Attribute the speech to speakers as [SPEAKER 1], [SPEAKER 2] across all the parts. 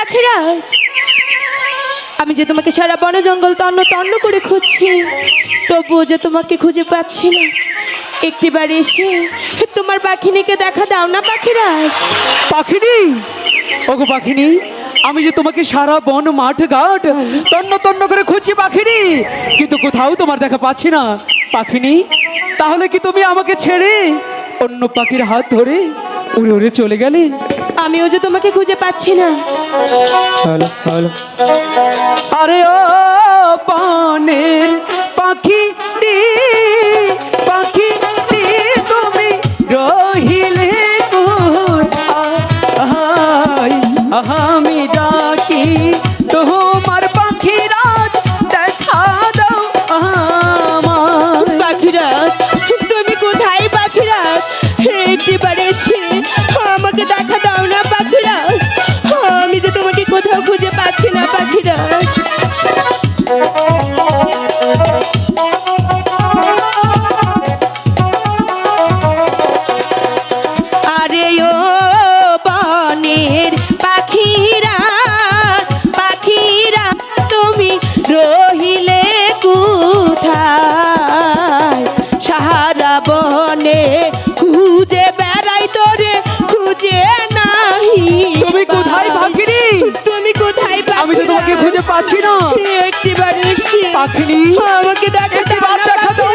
[SPEAKER 1] পাখিরাজ আমি যে তোমাকে সারা বন জঙ্গল তন্ন তন্ন করে খুঁজছি, তবুও যে তোমাকে খুঁজে পাচ্ছি না। একটিবার এসে তোমার পাখিনিকে দেখা দাও না পাখিরাজ।
[SPEAKER 2] পাখিনি? ওগো পাখিনি, আমি যে তোমাকে সারা বন মাঠ ঘাট তন্ন তন্ন করে খুঁজছি পাখিনি, কিন্তু কোথাও তোমার দেখা পাচ্ছি না। পাখিনি, তাহলে কি তুমি আমাকে ছেড়ে অন্য পাখির হাত ধরে উড়ে উড়ে চলে গেলে?
[SPEAKER 1] আমিও যে তোমাকে খুঁজে পাচ্ছি না।
[SPEAKER 2] আরে ও পানের পাখি পাখি তুমি রহিলে? আমি ডাকি তোমার পাখি রাত দেখা দাও আমার
[SPEAKER 1] পাখিরাজ তুমি কোথায় একটিবার পাচ্ছি না। একটিবার বাড়ি
[SPEAKER 2] পাখিনি।
[SPEAKER 1] আমাকে দাও
[SPEAKER 2] দেখা দাও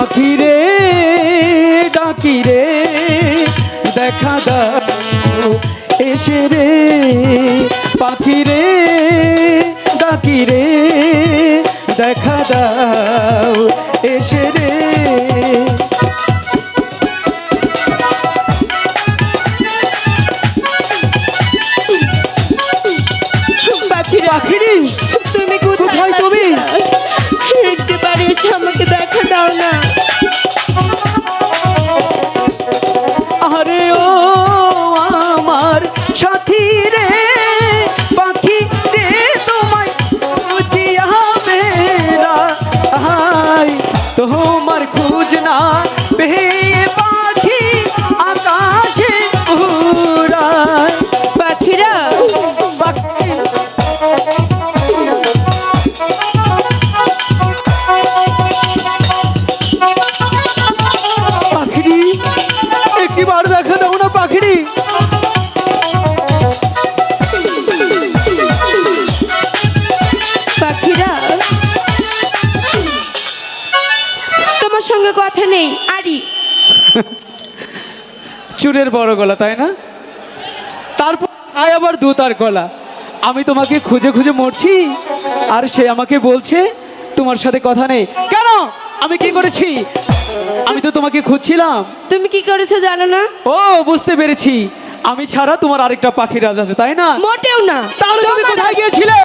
[SPEAKER 2] পাখি রে
[SPEAKER 1] ডাকি রে দেখা দাও,
[SPEAKER 2] এসে রে পাখি রে ডাকি রে দেখা দাও, এসে রে তোমার
[SPEAKER 1] সঙ্গে কথা নেই আরি।
[SPEAKER 2] চুরের বড় গলা তাই না? তারপর আয় আবার দু তার গলা। আমি তোমাকে খুঁজে খুঁজে মরছি আর সে আমাকে বলছে তোমার সাথে কথা নেই। কেন? আমি কি করেছি? আমি তো তোমাকে খুঁজছিলাম।
[SPEAKER 1] তুমি কি করেছ জানো না?
[SPEAKER 2] ও বুঝতে পেরেছি। আমি ছাড়া তোমার আরেকটা পাখি রাজ আছে তাই না?
[SPEAKER 1] মোটেও না।
[SPEAKER 2] তাহলে তুমি কোথায় গিয়েছিলে?